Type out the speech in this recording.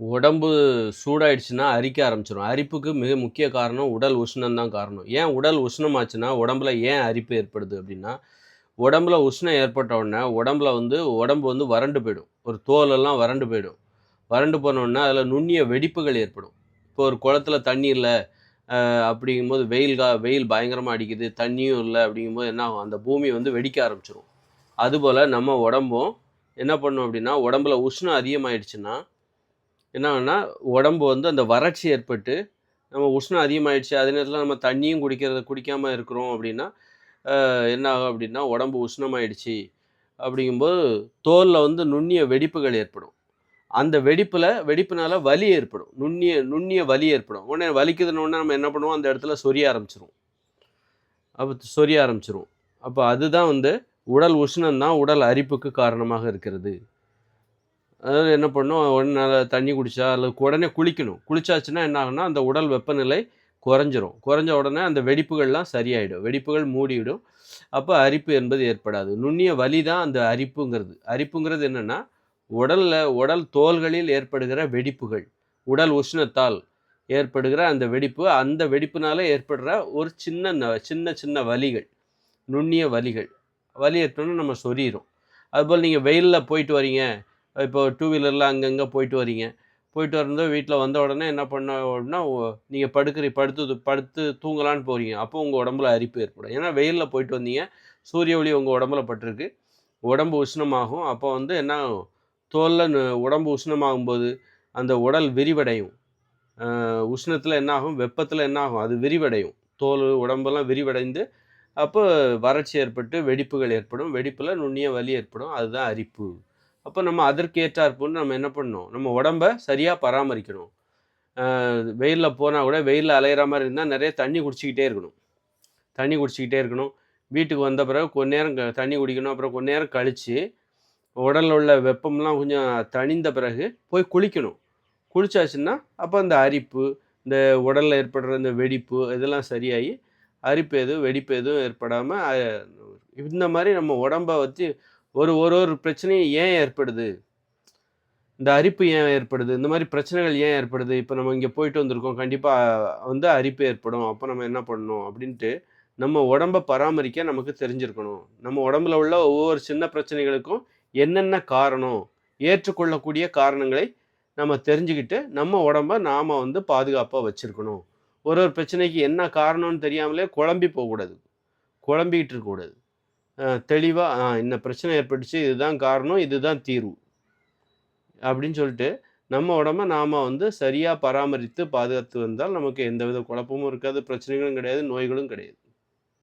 உடம்பு சூடாயிடுச்சுன்னா அரிக்க ஆரம்பிச்சிடும் அரிப்புக்கு மிக முக்கிய காரணம் உடல் உஷ்ணம் தான் காரணம். ஏன் உடல் உஷ்ணமாச்சுன்னா உடம்புல ஏன் அரிப்பு ஏற்படுது அப்படின்னா உடம்புல உஷ்ணம் ஏற்பட்ட உடனே உடம்புல வந்து உடம்பு வந்து வறண்டு போயிடும். ஒரு தோலெல்லாம் வறண்டு போயிடும். வறண்டு போனோடனே அதில் நுண்ணிய வெடிப்புகள் ஏற்படும். இப்போ ஒரு குளத்துல தண்ணி இல்லை அப்படிங்கும்போது வெயில் கா வெயில் பயங்கரமாக அடிக்குது தண்ணியும் இல்லை அப்படிங்கும்போது என்ன ஆகும்? அந்த பூமி வந்து வெடிக்க ஆரம்பிச்சிடும் அதுபோல் நம்ம உடம்பும் என்ன பண்ணும் அப்படின்னா உடம்புல உஷ்ணம் அதிகமாயிடுச்சுன்னா என்ன உடம்பு வந்து அந்த வறட்சி ஏற்பட்டு நம்ம உஷ்ணம் அதிகமாயிடுச்சு அதே நேரத்தில் நம்ம தண்ணியும் குடிக்கிறது குடிக்காமல் இருக்கிறோம் அப்படின்னா என்ன ஆகும் அப்படின்னா உடம்பு உஷ்ணமாயிடுச்சு. அப்படிங்கும்போது தோலில் வந்து நுண்ணிய வெடிப்புகள் ஏற்படும். அந்த வெடிப்பில் வெடிப்புனால வலி ஏற்படும். நுண்ணிய நுண்ணிய வலி ஏற்படும். உடனே வலிக்குதுன்னு உடனே நம்ம என்ன பண்ணுவோம்? அந்த இடத்துல சொரிய ஆரம்பிச்சிரும் அப்போ சொரிய ஆரம்பிச்சிரும் அப்போ அதுதான் வந்து உடல் உஷ்ணம் தான் உடல் அரிப்புக்கு காரணமாக இருக்கிறது. அதாவது என்ன பண்ணும்? உடனே நல்லா தண்ணி குடிச்சா அல்லது உடனே குளிக்கணும். குளிச்சாச்சுன்னா என்ன ஆகுனா அந்த உடல் வெப்பநிலை குறைஞ்சிரும். குறைஞ்ச உடனே அந்த வெடிப்புகள்லாம் சரியாயிடும். வெடிப்புகள் மூடிவிடும். அப்போ அரிப்பு என்பது ஏற்படாது. நுண்ணிய வலி தான் அந்த அரிப்புங்கிறது. அரிப்புங்கிறது என்னென்னா உடலில் உடல் தோள்களில் ஏற்படுகிற வெடிப்புகள். உடல் உஷ்ணத்தால் ஏற்படுகிற அந்த வெடிப்பு அந்த வெடிப்புனால ஏற்படுற ஒரு சின்ன சின்ன சின்ன வலிகள். நுண்ணிய வலிகள். வலி ஏற்படணும் நம்ம சொரியிரும் அதுபோல் நீங்கள் வெயிலில் போயிட்டு வரீங்க. இப்போ டூ வீலரில் அங்கங்கே போயிட்டு வரீங்க. போயிட்டு வரும்போது வீட்டில் வந்த உடனே என்ன பண்ண அப்படின்னா நீங்கள் படுக்கிறீ படுத்து படுத்து தூங்கலான்னு போகிறீங்க அப்போ உங்கள் உடம்புல அரிப்பு ஏற்படும். ஏன்னா வெயிலில் போயிட்டு வந்தீங்க. சூரிய ஒளி உங்கள் உடம்புல பட்டிருக்கு. உடம்பு உஷ்ணமாகும். அப்போ வந்து என்ன தோலில் உடம்பு உஷ்ணமாகும்போது அந்த உடல் விரிவடையும். உஷ்ணத்தில் என்னாகும் வெப்பத்தில் என்னாகும் அது விரிவடையும். தோல் உடம்பெல்லாம் விரிவடைந்து அப்போ வறட்சி ஏற்பட்டு வெடிப்புகள் ஏற்படும். வெடிப்பில் நுண்ணிய வலி ஏற்படும். அதுதான் அரிப்பு. அப்போ நம்ம அதற்கு ஏற்றாற்போல் நம்ம என்ன பண்ணணும்? நம்ம உடம்ப சரியாக பராமரிக்கணும். வெயிலில் போனால் கூட வெயிலில் அலையிற மாதிரி இருந்தால் நிறைய தண்ணி குடிச்சிக்கிட்டே இருக்கணும். தண்ணி குடிச்சிக்கிட்டே இருக்கணும். வீட்டுக்கு வந்த பிறகு கொஞ்ச நேரம் க- தண்ணி குடிக்கணும். அப்புறம் கொஞ்ச நேரம் கழித்து உடலில் உள்ள வெப்பம்லாம் கொஞ்சம் தணிந்த பிறகு போய் குளிக்கணும். குளிச்சாச்சுன்னா அப்போ அந்த அரிப்பு இந்த உடலில் ஏற்படுற இந்த வெடிப்பு இதெல்லாம் சரியாகி அரிப்பு எதுவும் வெடிப்பு எதுவும் ஏற்படாமல் இந்த மாதிரி நம்ம உடம்ப வச்சு ஒரு ஒரு ஒரு பிரச்சனையும் ஏன் ஏற்படுது? இந்த அரிப்பு ஏன் ஏற்படுது? இந்த மாதிரி பிரச்சனைகள் ஏன் ஏற்படுது? இப்போ நம்ம இங்கே போயிட்டு வந்திருக்கோம். கண்டிப்பாக வந்து அரிப்பு ஏற்படும். அப்போ நம்ம என்ன பண்ணணும்? அப்படின்ட்டு நம்ம உடம்ப பராமரிக்க நமக்கு தெரிஞ்சிருக்கணும். நம்ம உடம்புல உள்ள ஒவ்வொரு சின்ன பிரச்சனைகளுக்கும் என்னென்ன காரணம் ஏற்றுக்கொள்ளக்கூடிய காரணங்களை நம்ம தெரிஞ்சுக்கிட்டு நம்ம உடம்ப நாம் வந்து பாதுகாப்பாக வச்சுருக்கணும். ஒரு ஒரு பிரச்சனைக்கு என்ன காரணம்னு தெரியாமலே குழம்பி போகக்கூடாது. குழம்பிக்கிட்டு இருக்கக்கூடாது. தெளிவாக இந்த பிரச்சனை ஏற்பட்டுச்சு இதுதான் காரணம் இதுதான் தீர்வு. அப்படின்னு சொல்லிட்டு நம்ம உடம்ப நாம் வந்து சரியாக பராமரித்து பாதுகாத்து வந்தால் நமக்கு எந்தவித குழப்பமும் இருக்காது பிரச்சனைகளும் கிடையாது நோய்களும் கிடையாது.